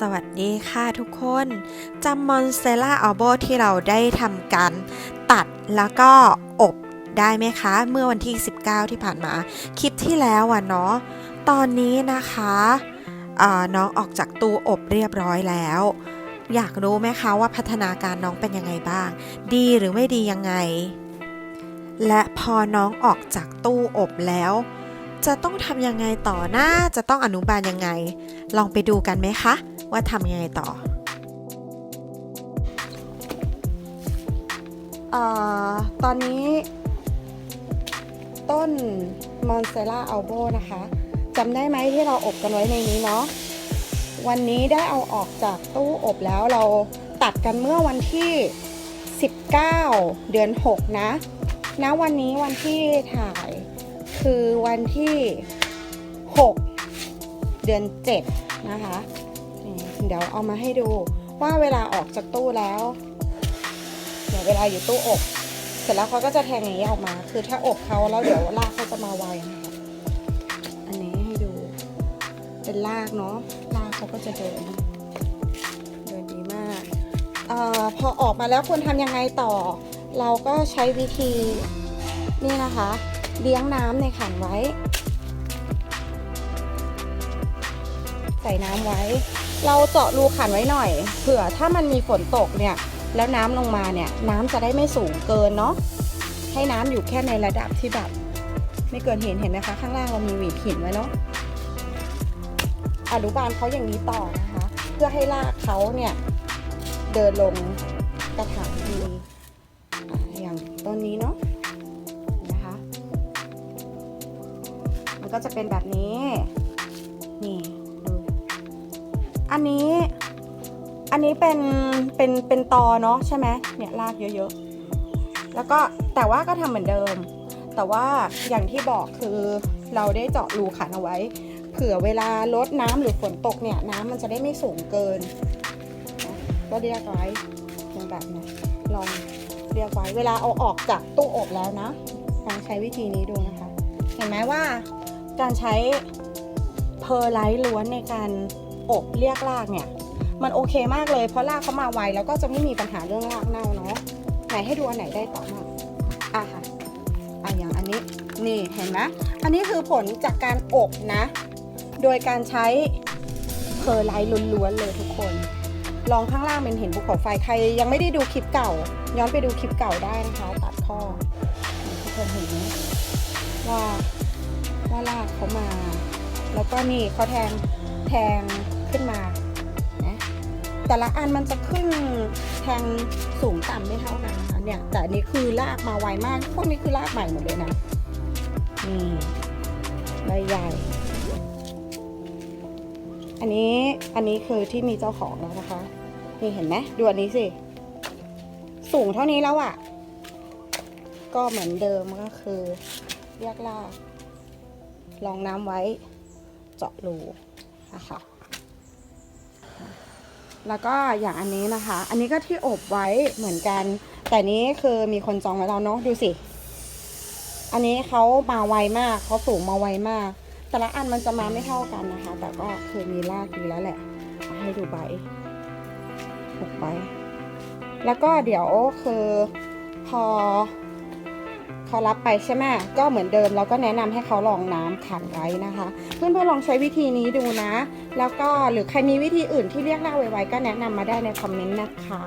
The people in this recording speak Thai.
สวัสดีค่ะทุกคนจำมอนเตล่าอัลโบที่เราได้ทำการตัดแล้วก็อบได้ไหมคะ เมื่อวันที่ 19 ที่ผ่านมา คลิปที่แล้วอะเนาะตอนนี้นะคะอ่าน้องออกจากตู้อบเรียบร้อยแล้ว อยากรู้ไหมคะว่าพัฒนาการน้องเป็นยังไงบ้าง ดีหรือไม่ดียังไง และพอน้องออกจากตู้อบแล้ว จะต้องทำยังไงต่อหนะจะต้องอนุบาลยังไง ลองไปดูกันไหมคะ ว่าทำยังไงต่ออตอนนี้ ต้นมอนเซล่าอัลโบนะคะจำได้ไหมที่เราอบกันไว้ในนี้เนาะวันนี้ได้เอาออกจากตู้อบแล้วเราตัดกันเมื่อวันที่ 19 เดือน 6 นะนะวันนี้วันที่ถ่ายคือวันที่ 6 เดือน 7 นะคะ เดี๋ยวเอามาให้ดูว่าเวลาออกจากตู้แล้วเดี๋ยวเวลาอยู่ตู้อบเสร็จแล้วเขาก็จะแทงอย่างนี้ออกมา คือถ้าอบเขาแล้วเดี๋ยวรากเขาจะมาไวนะคะอันนี้ให้ดู เป็นรากเนาะรากเขาก็จะเดินเดินดีมากเอ่อพอออกมาแล้วควรทำยังไงต่อ เราก็ใช้วิธีนี่นะคะ เลี้ยงน้ำในขันไว้ ใส่น้ำไว้ เราเจาะรูขันไว้หน่อย เผื่อถ้ามันมีฝนตกเนี่ย แล้วน้ำลงมาเนี่ย น้ำจะได้ไม่สูงเกินเนาะ ให้น้ำอยู่แค่ในระดับที่แบบ ไม่เกินเห็นเห็นไหมคะ ข้างล่างเรามีหวีดหินไว้เนาะ อนุบาลเขาอย่างนี้ต่อนะคะ เพื่อให้รากเขาเนี่ยเดินลงกระถางดีอ่าอย่างต้นนี้เนาะนะคะ มันก็จะเป็นแบบนี้ อันนี้ อันนี้เป็น เป็น เป็นตอเนาะใช่ไหมเนี่ยรากเยอะๆ แล้วก็แต่ว่าก็ทำเหมือนเดิม แต่ว่าอย่างที่บอกคือเราได้เจาะรูขันเอาไว้ เผื่อเวลาลดน้ำหรือฝนตกเนี่ยน้ำมันจะได้ไม่สูงเกิน ก็เรียกไว้อย่างแบบนี้ลองเรียกไว้เวลาเอาออกจากตู้อบแล้วนะลองใช้วิธีนี้ดูนะคะ เห็นไหมว่าการใช้เพอร์ไลท์ล้วนในการ อบเรียกรากเนี่ย มันโอเคมากเลยเพราะรากเขามาไวแล้วก็จะไม่มีปัญหาเรื่องรากเน่าเนาะไหนให้ดูอันไหนได้ต่อมาอะค่ะอะอย่างอันนี้นี่เห็นไหมอันนี้คือผลจากการอบนะ โดยการใช้เพอร์ไลท์ล้วนๆเลยทุกคน ลองข้างล่างเป็นเห็นภูเขาไฟใคร ยังไม่ได้ดูคลิปเก่า ย้อนไปดูคลิปเก่าได้นะคะตัดข้อทุกคนเห็นไหมว่าว่าลากเขามา แล้วก็นี่เขาแทงแทง ขึ้นมานะแต่ละอันมันจะขึ้นแทงสูงต่ำไม่เท่ากันนะคะเนี่ยแต่อันนี้คือลากมาไวมาก พวกนี้คือลากใหม่หมดเลยนะนี่ใบใหญ่ อันนี้อันนี้คือที่มีเจ้าของแล้วนะคะ นี่เห็นไหมดูอันนี้สิ สูงเท่านี้แล้วอะ่ะ ก็เหมือนเดิมก็คือเรียกลากรองน้ำไว้เจาะรูนะคะ แล้วก็อย่างอันนี้นะคะ อันนี้ก็ที่อบไว้เหมือนกัน แต่นี้คือมีคนจองไว้แล้วเนาะดูสิ อันนี้เขามาไวมากเขาสูงมาไวมาก แต่ละอันมันจะมาไม่เท่ากันนะคะ แต่ก็คือมีรากดีแล้วแหละเอาให้ดูใบหกใบแล้วก็เดี๋ยวคือพอ เขารับไปใช่ไหมก็เหมือนเดิมเราก็แนะนำให้เขาลองน้ำขังไว้นะคะ เพื่อนๆลองใช้วิธีนี้ดูนะ แล้วก็หรือใครมีวิธีอื่นที่เรียกน่าไวๆก็แนะนำมาได้ในคอมเมนต์นะคะ